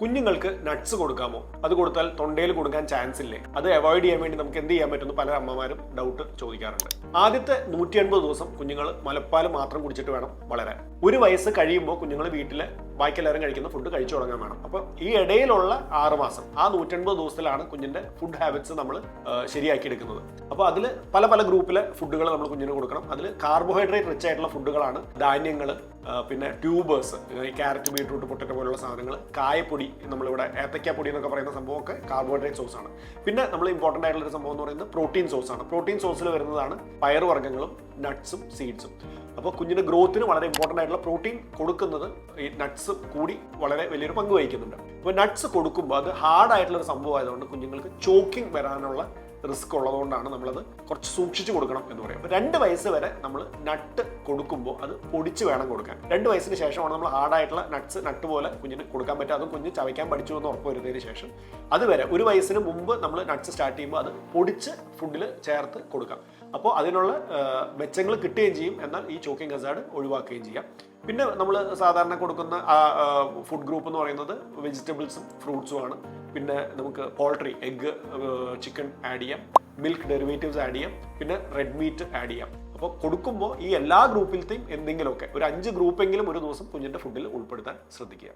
കുഞ്ഞുങ്ങൾക്ക് നട്ട്സ് കൊടുക്കാമോ? അത് കൊടുത്താൽ തൊണ്ടയിൽ കൊടുക്കാൻ ചാൻസ് ഇല്ലേ? അത് അവോയ്ഡ് ചെയ്യാൻ വേണ്ടി നമുക്ക് എന്ത് ചെയ്യാൻ പറ്റുമെന്ന് പല അമ്മമാരും ഡൗട്ട് ചോദിക്കാറുണ്ട്. ആദ്യത്തെ നൂറ്റി എൺപത് ദിവസം കുഞ്ഞുങ്ങൾ മലപ്പാൽ മാത്രം കുടിച്ചിട്ട് വേണം വളരാൻ. ഒരു വയസ്സ് കഴിയുമ്പോൾ കുഞ്ഞുങ്ങൾ വീട്ടിൽ ബാക്കിയെല്ലാവരും കഴിക്കുന്ന ഫുഡ് കഴിച്ചു തുടങ്ങാൻ വേണം. അപ്പോൾ ഈ ഇടയിലുള്ള ആറ് മാസം ആ നൂറ്റൻപത് ദിവസത്തിലാണ് കുഞ്ഞിന്റെ ഫുഡ് ഹാബിറ്റ്സ് നമ്മൾ ശരിയാക്കി എടുക്കുന്നത് അപ്പോൾ അതിൽ പല പല ഗ്രൂപ്പിലെ ഫുഡുകൾ നമ്മൾ കുഞ്ഞിന് കൊടുക്കണം. അതിൽ കാർബോഹൈഡ്രേറ്റ് റിച്ച് ആയിട്ടുള്ള ഫുഡുകളാണ് ധാന്യങ്ങൾ പിന്നെ ട്യൂബേഴ്സ് ക്യാരറ്റ് ബീട്രൂട്ട് പൊട്ടറ്റോ പോലുള്ള സാധനങ്ങൾ കായപ്പൊടി നമ്മളിവിടെ ഏത്തക്കാപ്പൊടി എന്നൊക്കെ പറയുന്ന സംഭവമൊക്കെ കാർബോഹൈഡ്രേറ്റ് സോഴ്സ് ആണ്. പിന്നെ നമ്മൾ ഇമ്പോർട്ടന്റ് ആയിട്ടുള്ള ഒരു സംഭവം എന്ന് പറയുന്നത് പ്രോട്ടീൻ സോഴ്സ് ആണ്. പ്രോട്ടീൻ സോഴ്സിൽ വരുന്നതാണ് പയറുവർഗങ്ങളും നട്ട്സും സീഡ്സും അപ്പോൾ കുഞ്ഞിന്റെ ഗ്രോത്തിന് വളരെ ഇമ്പോർട്ടന്റ് ആയിട്ടുള്ള പ്രോട്ടീൻ കൊടുക്കുന്നത് ഈ നട്ട്സ് കൂടി വളരെ വലിയൊരു പങ്ക് വഹിക്കുന്നുണ്ട്. അപ്പോൾ നട്ട്സ് കൊടുക്കുമ്പോൾ അത് ഹാർഡ് ആയിട്ടുള്ള ഒരു സംഭവം ആയതുകൊണ്ട് കുഞ്ഞുങ്ങൾക്ക് ചോക്കിംഗ് വരാനുള്ള റിസ്ക് ഉള്ളതുകൊണ്ടാണ് നമ്മളത് കുറച്ച് സൂക്ഷിച്ച് കൊടുക്കണം എന്ന് പറയും അപ്പോൾ രണ്ട് വയസ്സ് വരെ നമ്മൾ നട്ട് കൊടുക്കുമ്പോൾ അത് പൊടിച്ച് വേണം കൊടുക്കാൻ. രണ്ട് വയസ്സിന് ശേഷമാണ് നമ്മൾ ഹാർഡായിട്ടുള്ള നട്ട്സ് നട്ട് പോലെ കുഞ്ഞിന് കൊടുക്കാൻ പറ്റുക. അതും കുഞ്ഞ് ചവയ്ക്കാൻ പഠിച്ചു എന്ന് ഉറപ്പ് വരുന്നതിന് ശേഷം അതുവരെ ഒരു വയസ്സിന് മുമ്പ് നമ്മൾ നട്ട്സ് സ്റ്റാർട്ട് ചെയ്യുമ്പോൾ അത് പൊടിച്ച് ഫുഡിൽ ചേർത്ത് കൊടുക്കാം. അപ്പോൾ അതിനുള്ള മെച്ചങ്ങൾ കിട്ടുകയും ചെയ്യും. എന്നാൽ ഈ ചോക്കിംഗ് ഹസാർഡ് ഒഴിവാക്കുകയും ചെയ്യാം. പിന്നെ നമ്മൾ സാധാരണ കൊടുക്കുന്ന ആ ഫുഡ് ഗ്രൂപ്പ് എന്ന് പറയുന്നത് വെജിറ്റബിൾസും ഫ്രൂട്ട്സും ആണ്. പിന്നെ നമുക്ക് പോൾട്രി എഗ്ഗ് ചിക്കൻ ആഡ് ചെയ്യാം. മിൽക്ക് ഡെറിവേറ്റീവ്സ് ആഡ് ചെയ്യാം. പിന്നെ റെഡ് മീറ്റ് ആഡ് ചെയ്യാം. അപ്പോൾ കൊടുക്കുമ്പോൾ ഈ എല്ലാ ഗ്രൂപ്പിലത്തെയും എന്തെങ്കിലുമൊക്കെ ഒരു അഞ്ച് ഗ്രൂപ്പെങ്കിലും ഒരു ദിവസം കുഞ്ഞിന്റെ ഫുഡിൽ ഉൾപ്പെടുത്താൻ ശ്രദ്ധിക്കുക.